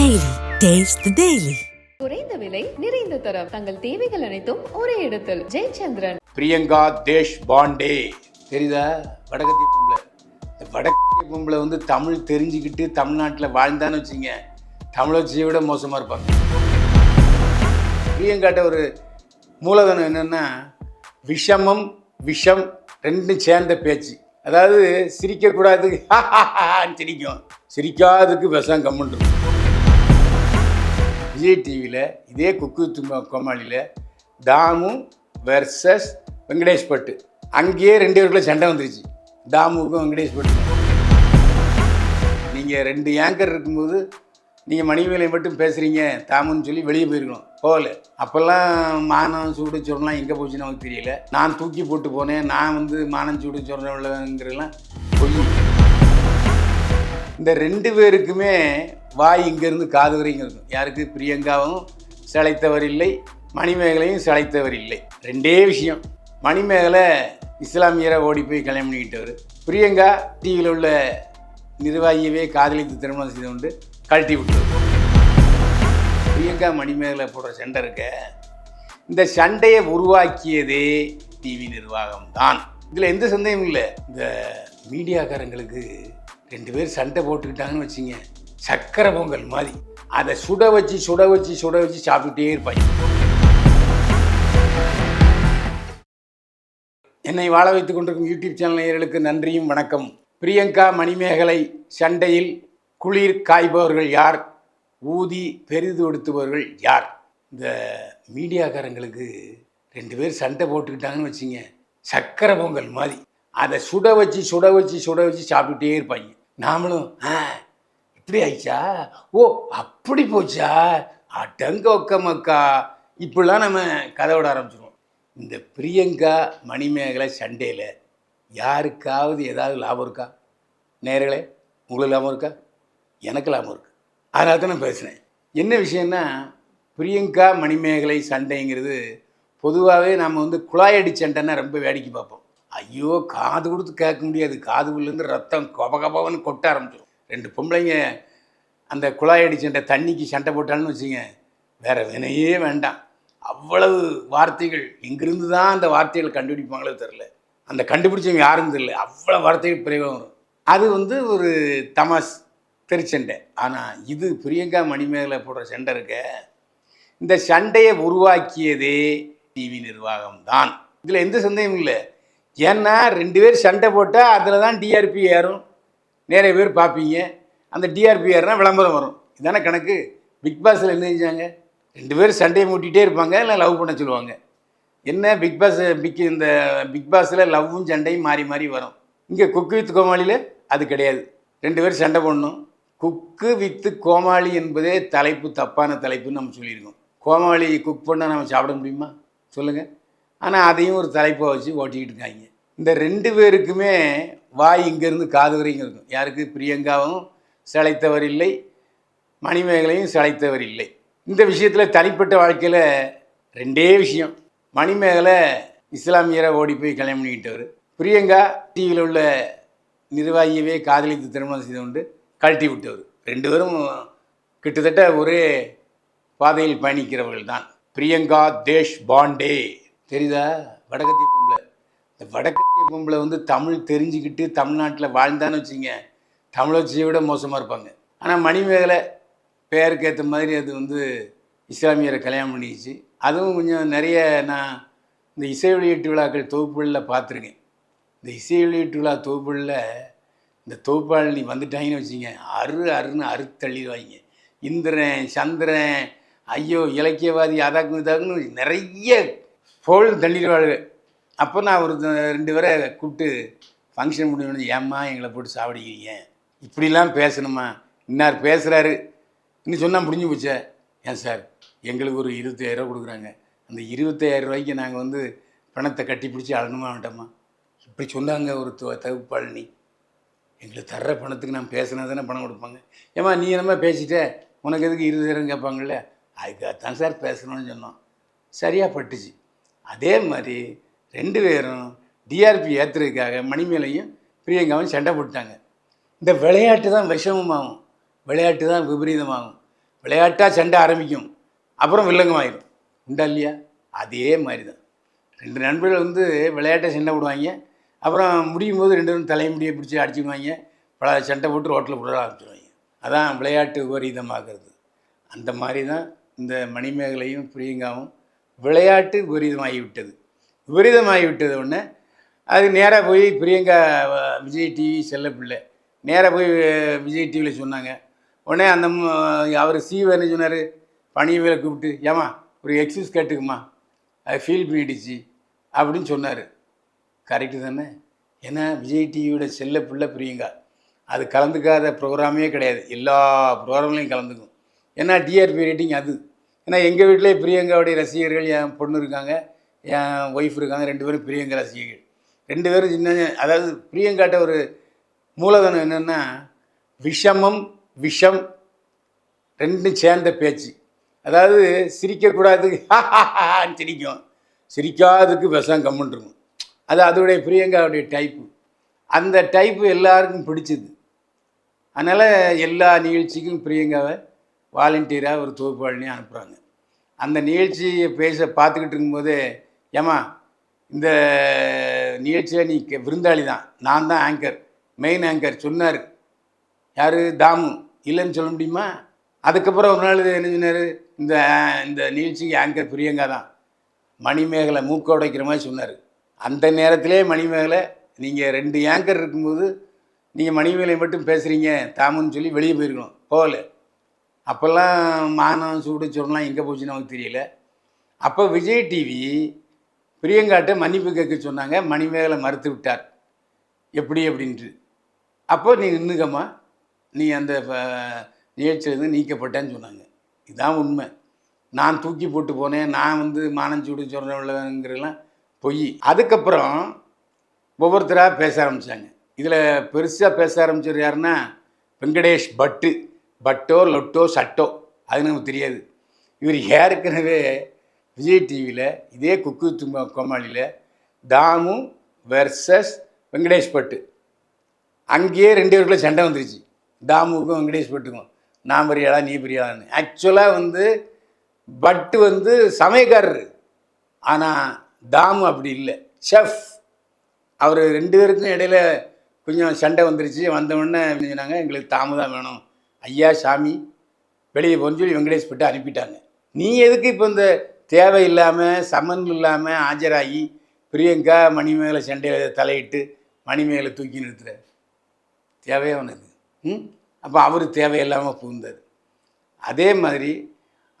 Taste the Daily. குறைந்த விலை நிறைந்த தரம் தங்கள் தேவைகள் அனைத்தும் ஒரே இடத்தில் ஜெயச்சந்திரன் பிரியங்கா தேஷ் பாண்டே தெரியுதா வடக்கத்திய பொம்பளை இந்த வடக்கத்திய பொம்பளை வந்து தமிழ் தெரிஞ்சுக்கிட்டு தமிழ்நாட்டில் வாழ்ந்தான்னு வச்சுங்க தமிழச்சியை விட மோசமாக இருப்பாங்க பிரியங்காட்ட ஒரு மூலதனம் என்னென்னா விஷமம் விஷம் ரெண்டும் சேர்ந்த பேச்சு அதாவது சிரிக்கக்கூடாது சிரிக்கும் சிரிக்காததுக்கு விஷம் கம்முன்னு இருக்கும் விஜய் டிவியில் இதே குக்கு கோமாளியில் தாமு வெர்சஸ் வெங்கடேஷ் பட்டு. அங்கேயே ரெண்டு பேருக்குள்ள சண்டை வந்துருச்சு. தாமுக்கும் வெங்கடேஷ் பட்டு. நீங்கள் ரெண்டு ஏங்கர் இருக்கும்போது நீங்கள் மணிமேலை மட்டும் பேசுகிறீங்க தாமுன்னு சொல்லி வெளியே போயிருக்கணும். போகல. அப்போல்லாம் மானம் சூடு சொரலாம் எங்கே போச்சுன்னு நமக்கு தெரியல. நான் தூக்கி போட்டு போனேன். நான் வந்து மானம் சூடு சொல்கிறவங்களங்கிறலாம் பொய். இந்த ரெண்டு பேருக்குமே வாய் இங்கேருந்து காது வரைக்கும் இருக்கும். யாருக்கு? பிரியங்காவும் சிலைத்தவர் இல்லை மணிமேகலையும் சிலைத்தவர் இல்லை ரெண்டே விஷயம். மணிமேகலை இஸ்லாமியரை ஓடி போய் கல்யாணம் பண்ணிக்கிட்டவர். பிரியங்கா டிவியில் உள்ள நிர்வாகியவே காதலித்து திருமணம் செய்து கொண்டு கழட்டி விட்டவர் பிரியங்கா மணிமேகலை போடுற சண்டை இருக்க இந்த சண்டையை உருவாக்கியதே டிவி நிர்வாகம் தான் இதில் எந்த சந்தேகமும் இல்லை. இந்த மீடியாக்காரங்களுக்கு ரெண்டு பேர் சண்டை போட்டுக்கிட்டாங்கன்னு வச்சுங்க. சக்கரை பொங்கல் மாதிரி. அதை சுட வச்சு சுட வச்சு சுட வச்சு சாப்பிட்டுட்டே இருப்பாங்க. என்னை வாழ வைத்துக் கொண்டிருக்கும் யூடியூப் சேனல் நேயர்களுக்கு நன்றியும் வணக்கம். பிரியங்கா மணிமேகலை சண்டையில் குளிர் காய்பவர்கள் யார்? ஊதி பெரிதுபடுத்துபவர்கள் யார்? இந்த மீடியாக்காரங்களுக்கு ரெண்டு பேர் சண்டை போட்டுக்கிட்டாங்கன்னு வச்சுங்க. சக்கரை பொங்கல் மாதிரி. அதை சுட வச்சு சுட வச்சு சுட வச்சு சாப்பிட்டுட்டே இருப்பாங்க. நாமளும் ஆ இப்படி ஆயிடுச்சா? ஓ அப்படி போச்சா? அடங்க ஒக்க மக்கா இப்படிலாம் நம்ம கதை விட ஆரம்பிச்சிருவோம். இந்த பிரியங்கா மணிமேகலை சண்டையில் யாருக்காவது ஏதாவது லாபம் இருக்கா? நேர்களே உங்களுக்கு லாபம் இருக்கா? எனக்கு லாபம் இருக்கு. அதனால தான் நான் பேசுகிறேன் என்ன விஷயம்னா பிரியங்கா மணிமேகலை சண்டைங்கிறது பொதுவாகவே நம்ம வந்து குழாயடி சண்டைன்னா ரொம்ப வேடிக்கை பார்ப்போம். ஐயோ காது கொடுத்து கேட்க முடியாது. காது உள்ளேருந்து ரத்தம் கபகபவன்னு கொட்ட ஆரம்பிச்சிடும் ரெண்டு பொம்பளைங்க அந்த குழாய் அடிச்சுட்ட தண்ணிக்கு சண்டை போட்டான்னு வச்சுங்க வேற வினையே வேண்டாம். அவ்வளவு வார்த்தைகள் எங்கிருந்து தான் அந்த வார்த்தைகள் கண்டுபிடிப்பாங்களோ தெரில அந்த கண்டுபிடிச்சவங்க யாரும் தெரில அவ்வளோ வார்த்தைகள் பிரயோகம் வரும். அது வந்து ஒரு தமாஸ் திருச்சண்டை. ஆனால் இது பிரியங்கா மணிமேகலை போடுற சண்டை இருக்க இந்த சண்டையை உருவாக்கியதே டிவி நிர்வாகம் தான் இதில் எந்த சந்தேகமும் இல்லை. ஏன்னா ரெண்டு பேர் சண்டை போட்டால் அதில் தான் டிஆர்பி ஏறும். நிறைய பேர் பார்ப்பீங்க. அந்த டிஆர்பி ஏறுனா விளம்பரம் வரும். இதான கணக்கு? பிக் பாஸில் என்ன செஞ்சாங்க? ரெண்டு பேரும் சண்டையை மூட்டிகிட்டே இருப்பாங்க இல்லை லவ் பண்ண சொல்லுவாங்க. என்ன? பிக் பாஸ் பிக் இந்த பிக் பாஸில் லவ்வும் சண்டையும் மாறி மாறி வரும். இங்கே குக்கு வித் கோமாளியில் அது கிடையாது. ரெண்டு பேரும் சண்டை போடணும். குக்கு வித்து கோமாளி என்பதே தலைப்பு தப்பான தலைப்புன்னு நம்ம சொல்லியிருக்கோம். கோமாளி குக் பண்ணால் நம்ம சாப்பிட முடியுமா? சொல்லுங்கள் ஆனால் அதையும் ஒரு தலைப்பாக வச்சு ஓட்டிக்கிட்டு இருக்காங்க. இந்த ரெண்டு பேருக்குமே வாய் இங்கேருந்து காது வரைக்கும் இருக்கும். யாருக்கு? பிரியங்காவும் சிலைத்தவர் இல்லை மணிமேகலையும் சிலைத்தவர் இல்லை இந்த விஷயத்தில் தனிப்பட்ட வாழ்க்கையில் ரெண்டே விஷயம். மணிமேகலை இஸ்லாமியரை ஓடி போய் கல்யாணம் பண்ணிக்கிட்டவர். பிரியங்கா டிவியில் உள்ள நிர்வாகியவே காதலித்து திருமணம் செய்து கொண்டு கழட்டி விட்டவர். ரெண்டு பேரும் கிட்டத்தட்ட ஒரே பாதையில் பயணிக்கிறவர்கள் தான் பிரியங்கா தேஷ் பாண்டே தெரியுதா? வடக்கத்திய பொம்பளை. இந்த வடக்கத்திய பொம்பளை வந்து தமிழ் தெரிஞ்சுக்கிட்டு தமிழ்நாட்டில் வாழ்ந்தான்னு வச்சுங்க தமிழச்சியை விட மோசமாக இருப்பாங்க. ஆனால் மணிமேகலை பேருக்கு ஏற்ற மாதிரி அது வந்து இஸ்லாமியரை கல்யாணம் பண்ணிக்கிச்சு. அதுவும் கொஞ்சம் நிறைய நான் இந்த இசை வெளியீட்டு விழாக்கள் தொகுப்புகளில் பார்த்துருக்கேன். இந்த இசை வெளியீட்டு விழா தொகுப்புகளில் இந்த தொகுப்பாளர் நீ வந்துட்டாங்கன்னு வச்சுங்க அரு அருன்னு அறுத்தள்ளிடுவாங்க இந்திரன் சந்திரன் ஐயோ இலக்கியவாதி அதாக்கு இதாக்குன்னு நிறைய பொருள் தள்ளிடுவாள் அப்போ நான் ஒரு த- ரெண்டு பேரை கூப்பிட்டு ஃபங்க்ஷன் முடிஞ்சு ஏம்மா எங்களை போட்டு சாவடிக்கிறீங்க? இப்படிலாம் பேசணுமா? இன்னார் பேசுகிறாரு இன்னும் சொன்னால் முடிஞ்சு போச்சே. ஏன் சார் எங்களுக்கு ஒரு இருபத்தாயிரரூவா கொடுக்குறாங்க. அந்த இருபத்தாயிரம் ரூபாய்க்கு நாங்கள் வந்து பணத்தை கட்டி பிடிச்சி அழணுமா வேண்டாமா? இப்படி சொன்னாங்க ஒரு தகுப்பாளினி எங்களுக்கு தர்ற பணத்துக்கு நான் பேசினா தானே பணம் கொடுப்பாங்க. ஏம்மா நீ என்னமா பேசிட்ட? உனக்கு எதுக்கு இருபதாயிரம் கேட்பாங்கள்ல அதுக்காகத்தான் சார் பேசணும்னு சொன்னோம். சரியாக பட்டுச்சு. அதே மாதிரி ரெண்டு பேரும் டிஆர்பி ஏற்றுறதுக்காக மணிமேலையும் பிரியங்காவும் சண்டை போட்டாங்க இந்த விளையாட்டு தான் விஷமமாகும். விளையாட்டு தான் விபரீதமாகும். விளையாட்டாக சண்டை ஆரம்பிக்கும். அப்புறம் வில்லங்கமாயிடும் உண்டா இல்லையா? அதே மாதிரி தான் ரெண்டு நண்பர்கள் வந்து விளையாட்டை சண்டை போடுவாங்க. அப்புறம் முடியும் போது ரெண்டு பேரும் தலைமுடியை பிடிச்சி அடிச்சுக்குவாங்க பல சண்டை போட்டு ரோட்டில் விட ஆரம்பிச்சிடுவாங்க அதான் விளையாட்டு விபரீதமாகிறது. அந்த மாதிரி தான் இந்த மணிமேகலையும் பிரியங்காவும் விளையாட்டு விபரீதமாகிவிட்டது விட்டது ஒன்று உடனே அது நேராக போய் பிரியங்கா விஜய் டிவி செல்லப்பிள்ளை நேராக போய் விஜய் டிவியில் சொன்னாங்க. உடனே அந்த அவர் சீவ சொன்னார்? பணியவேலை கூப்பிட்டு ஏமா ஒரு எக்ஸஸ் கேட்டுக்குமா? அது ஃபீல் பண்ணிடுச்சு அப்படின்னு சொன்னார். கரெக்டு தானே? ஏன்னா விஜய் டிவியோட செல்ல பிள்ளை பிரியங்கா. அது கலந்துக்காத ப்ரோக்ராமே கிடையாது. எல்லா ப்ரோக்ராம்லையும் கலந்துக்கும். ஏன்னா டிஆர்பி ரேட்டிங் அது. ஏன்னா எங்கள் வீட்டிலே பிரியங்காவுடைய ரசிகர்கள் என் பொண்ணு இருக்காங்க என் ஒய்ஃப் இருக்காங்க ரெண்டு பேரும் பிரியங்கா ரசிகர்கள். ரெண்டு பேரும் சின்ன அதாவது பிரியங்காட்ட ஒரு மூலதனம் என்னென்னா விஷமம் விஷம் ரெண்டும் சேர்ந்த பேச்சு. அதாவது சிரிக்கக்கூடாது சிரிக்கும். சிரிக்காததுக்கு விஷம் கம்முன்னு இருக்கும் அது அதோடைய பிரியங்காவுடைய டைப்பு அந்த டைப்பு எல்லாருக்கும் பிடிச்சது. அதனால் எல்லா நிகழ்ச்சிக்கும் பிரியங்காவை வாலண்டியராக ஒரு தொகுப்பாளினையும் அனுப்புகிறாங்க அந்த நிகழ்ச்சியை பேச பார்த்துக்கிட்டு இருக்கும்போது ஏமா இந்த நிகழ்ச்சியில் நீ விருந்தாளி தான் நான் தான் ஆங்கர் மெயின் ஆங்கர் சொன்னார். யார்? தாமு. இல்லைன்னு சொல்ல முடியுமா? அதுக்கப்புறம் ஒரு நாள் என்ன சொன்னார்? இந்த இந்த நிகழ்ச்சிக்கு ஆங்கர் பிரியங்கா தான். மணிமேகலை மூக்க உடைக்கிற மாதிரி சொன்னார். அந்த நேரத்திலே மணிமேகலை நீங்கள் ரெண்டு ஆங்கர் இருக்கும்போது நீங்கள் மணிமேகலை மட்டும் பேசுகிறீங்க தாமுன்னு சொல்லி வெளியே போயிருக்கணும். போகல. அப்போல்லாம் மானம் சூடு சொல்லாம் எங்கே போச்சுன்னு நமக்கு தெரியல. அப்போ விஜய் டிவி பிரியங்காட்ட மன்னிப்பு கேட்க சொன்னாங்க. மணிமேகலை மறுத்து விட்டார். எப்படி அப்படின்ட்டு. அப்போ நீ நின்றுக்கம்மா நீ அந்த நிகழ்ச்சியிலேருந்து நீக்கப்பட்டேன்னு சொன்னாங்க. இதுதான் உண்மை. நான் தூக்கி போட்டு போனேன். நான் வந்து மானஞ்சூடு சொல்கிறவங்களங்கிறலாம் பொய். அதுக்கப்புறம் ஒவ்வொருத்தராக பேச ஆரம்பித்தாங்க இதில் பெருசாக பேச ஆரம்பிச்சவர் யாருன்னா வெங்கடேஷ் பட்டு. பட்டோ லொட்டோ சட்டோ அது நமக்கு தெரியாது. இவர் ஏற்கனவே விஜய் டிவியில் இதே குக்கு தும்ப கோமாளியில் தாமு வெர்சஸ் வெங்கடேஷ் பட்டு. அங்கேயே ரெண்டு பேருக்குள்ள சண்டை வந்துருச்சு. தாமுக்கும் வெங்கடேஷ் பட்டுக்கும். நான் பெரியாளா நீ பெரியாளான்னு. ஆக்சுவலாக வந்து பட்டு வந்து சமயக்காரர். ஆனால் தாமு அப்படி இல்லை. செஃப் அவர் ரெண்டு பேருக்கும் இடையில கொஞ்சம் சண்டை வந்துருச்சு. வந்தவுடனே சொன்னாங்க? எங்களுக்கு தாமு தான் வேணும். ஐயா சாமி வெளியே போன்னு சொல்லி வெங்கடேஷ் போட்டு அனுப்பிட்டாங்க. நீ எதுக்கு இப்போ இந்த தேவையில்லாமல் சமன் இல்லாமல் ஆஜராகி பிரியங்கா மணிமேகலை சண்டையில் தலையிட்டு மணிமேகலை தூக்கி நிறுத்துற? தேவையானது ம்? அப்போ அவர் தேவையில்லாமல் புகுந்தார். அதே மாதிரி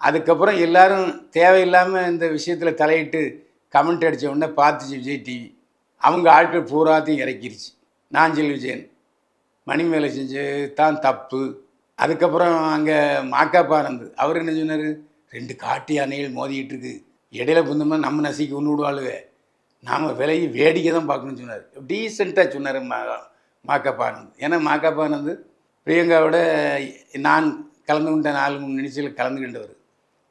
அதுக்கப்புறம் எல்லாரும் தேவையில்லாமல் இந்த விஷயத்தில் தலையிட்டு கமெண்ட் அடித்த உடனே பார்த்துச்சு விஜய் டிவி அவங்க ஆட்கள் பூராத்தையும் இறக்கிருச்சு. நாஞ்சல் விஜயன். மணிமேலை செஞ்சு தான் தப்பு. அதுக்கப்புறம் அங்கே மாக்காப்பானந்து அவர் என்ன சொன்னார்? ரெண்டு காட்டு யானைகள் மோதிக்கிட்டு இருக்கு. இடையில புந்தோம்னா நம்ம நசிக்கு ஒன்று விடுவாளுவே. நாம் விலையை வேடிக்கை தான் பார்க்கணும்னு சொன்னார். டீசெண்டாக சொன்னார் மா மாக்காப்பானந்த் ஏன்னா மாக்காப்பானந்த் பிரியங்காவோட நான் கலந்து கொண்ட நாலு மூணு நிகழ்ச்சியில் கலந்துக்கின்றவர்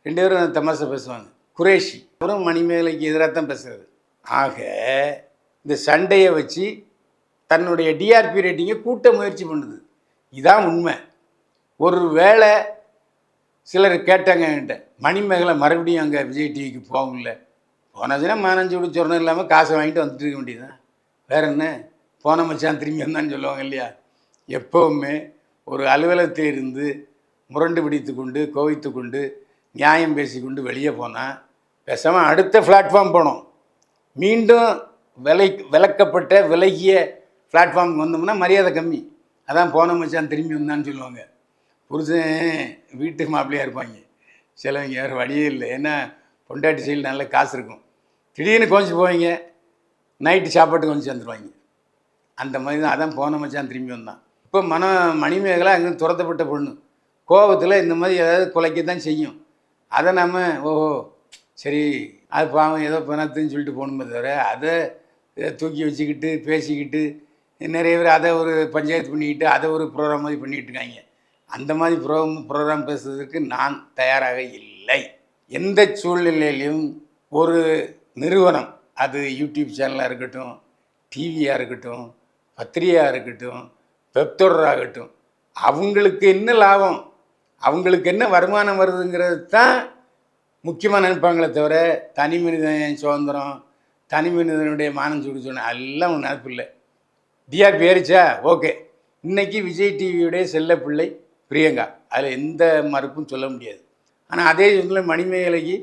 ரெண்டு பேரும் தமாசை பேசுவாங்க. குரேஷி. அப்புறம் மணிமேகலைக்கு எதிராக தான் பேசுகிறது ஆக இந்த சண்டையை வச்சு தன்னுடைய டிஆர்பி ரேட்டிங்கை கூட்ட முயற்சி பண்ணுது. இதான் உண்மை. ஒரு வேளை சிலர் கேட்டாங்க என்கிட்ட மணிமேகலை மறுபடியும் அங்கே விஜய் டிவிக்கு போகல போனதுன்னா மானஞ்சு விடு சொரணம் இல்லாமல் காசை வாங்கிட்டு வந்துட்டு இருக்க வேண்டியதுதான் வேற என்ன? போன மச்சான் திரும்பி வந்தான்னு சொல்லுவாங்க இல்லையா? எப்போவுமே ஒரு அலுவலகத்தில் இருந்து முரண்டு பிடித்து கொண்டு கோவித்து கொண்டு நியாயம் பேசிக்கொண்டு வெளியே போனால் பேசாமல் அடுத்த பிளாட்ஃபார்ம் போனோம். மீண்டும் விலை விலக்கப்பட்ட விலகிய பிளாட்ஃபார்முக்கு வந்தோம்னா மரியாதை கம்மி. அதான் போன மச்சான் திரும்பி வந்தான்னு சொல்லுவாங்க. புருஷன் வீட்டு மாப்பிள்ளையாக இருப்பாங்க. சிலவங்க வேறு வழியே இல்லை. ஏன்னா பொண்டாட்டி சைடில் நல்ல காசு இருக்கும். திடீர்னு கொஞ்சம் போவீங்க நைட்டு சாப்பாட்டுக்கு கொஞ்சம் சேர்ந்துருவாங்க. அந்த மாதிரி தான் அதான் போன மச்சான் திரும்பி வந்தான். இப்போ மன மணிமேகலை அங்கே துரத்தப்பட்ட பொண்ணு. கோபத்தில் இந்த மாதிரி ஏதாவது குலைக்க தான் செய்யும். அதை நம்ம ஓஹோ சரி அது பாவம் ஏதோ பணத்துன்னு சொல்லிட்டு போகணுமே தவிர அதை தூக்கி வச்சுக்கிட்டு பேசிக்கிட்டு நிறைய பேர் அதை ஒரு பஞ்சாயத்து பண்ணிக்கிட்டு அதை ஒரு ப்ரோக்ராம் மாதிரி பண்ணிகிட்டு இருக்காங்க. அந்த மாதிரி ப்ரோம் ப்ரோக்ராம் பேசுவதற்கு நான் தயாராக இல்லை. எந்த சூழ்நிலையிலையும் ஒரு நிறுவனம் அது யூடியூப் சேனலாக இருக்கட்டும் டிவியாக இருக்கட்டும் பத்திரிகையாக இருக்கட்டும் வெப்தொடராகட்டும் அவங்களுக்கு என்ன லாபம் அவங்களுக்கு என்ன வருமானம் வருதுங்கிறது தான் முக்கியமாக நினைப்பாங்களே தவிர தனி மனிதன் சுதந்திரம் தனி மனிதனுடைய மானம் சுடு சொன்ன எல்லாம் ஒன்றும் நினப்பு இல்லை. டிஆர்பி ஏறிச்சா ஓகே. இன்றைக்கி விஜய் டிவியுடைய செல்ல பிள்ளை பிரியங்கா அதில் எந்த மறுப்பும் சொல்ல முடியாது. ஆனால் அதே சமயத்தில் மணிமேகலைக்கு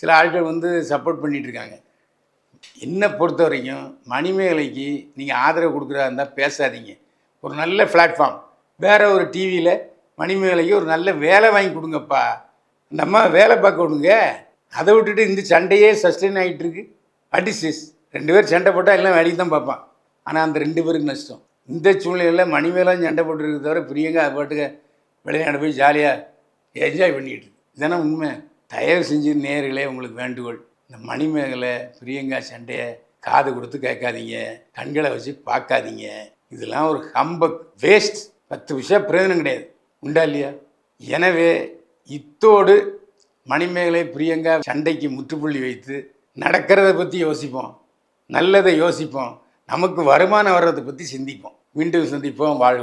சில ஆட்கள் வந்து சப்போர்ட் பண்ணிகிட்ருக்காங்க என்னை பொறுத்த வரைக்கும் மணிமேகலைக்கு நீங்கள் ஆதரவு கொடுக்குறதா இருந்தால் பேசாதீங்க. ஒரு நல்ல பிளாட்ஃபார்ம் வேறு ஒரு டிவியில் மணிமேகலைக்கு ஒரு நல்ல வேலை வாங்கி கொடுங்கப்பா. அந்த அம்மா வேலை பார்க்க விடுங்க. அதை விட்டுட்டு இந்த சண்டையே சஸ்டெயின் ஆகிட்டு இருக்கு. அடிசிஸ் ரெண்டு பேர் சண்டை போட்டால் எல்லாம் வேலைக்கு தான் பார்ப்பான். ஆனால் அந்த ரெண்டு பேருக்கு நஷ்டம். இந்த சூழ்நிலையில் மணிமேலாம் சண்டை போட்டுருக்கு தவிர பிரியங்கா அது பாட்டுக்கு வெளிநாடு போய் ஜாலியாக என்ஜாய் பண்ணிக்கிட்டு இதெல்லாம் உண்மை? தயவு செஞ்சு நேர்களே உங்களுக்கு வேண்டுகோள். இந்த மணிமேகலை பிரியங்கா சண்டையை காது கொடுத்து கேட்காதீங்க. கண்களை வச்சு பார்க்காதீங்க. இதெல்லாம் ஒரு ஹம்பக் வேஸ்ட் பத்து விஷயம் பிரயோஜனம் கிடையாது. உண்டா இல்லையா? எனவே இத்தோடு மணிமேகலை பிரியங்கா சண்டைக்கு முற்றுப்புள்ளி வைத்து நடக்கிறத பற்றி யோசிப்போம். நல்லதை யோசிப்போம். நமக்கு வருமானம் வர்றதை பற்றி சிந்திப்போம். மீண்டும் சந்திப்போம். வாழ்க